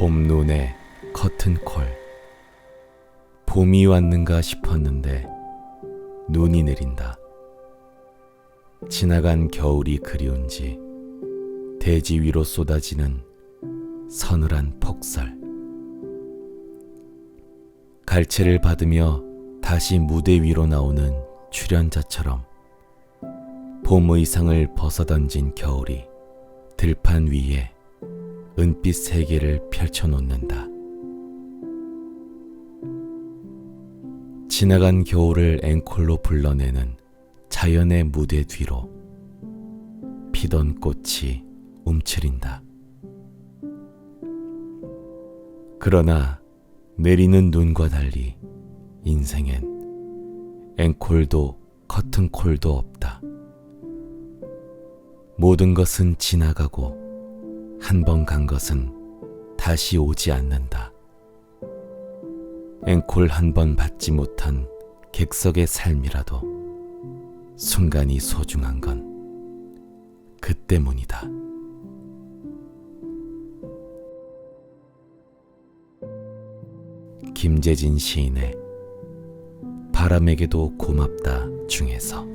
봄눈에 커튼콜 봄이 왔는가 싶었는데 눈이 내린다. 지나간 겨울이 그리운지 대지 위로 쏟아지는 서늘한 폭설. 갈채를 받으며 다시 무대 위로 나오는 출연자처럼 봄 의상을 벗어던진 겨울이 들판 위에 은빛 세계를 펼쳐놓는다. 지나간 겨울을 앵콜로 불러내는 자연의 무대 뒤로 피던 꽃이 움츠린다. 그러나 내리는 눈과 달리 인생엔 앵콜도 커튼콜도 없다. 모든 것은 지나가고 한 번 간 것은 다시 오지 않는다. 앵콜 한 번 받지 못한 객석의 삶이라도 순간이 소중한 건 그 때문이다. 김재진 시인의 바람에게도 고맙다 중에서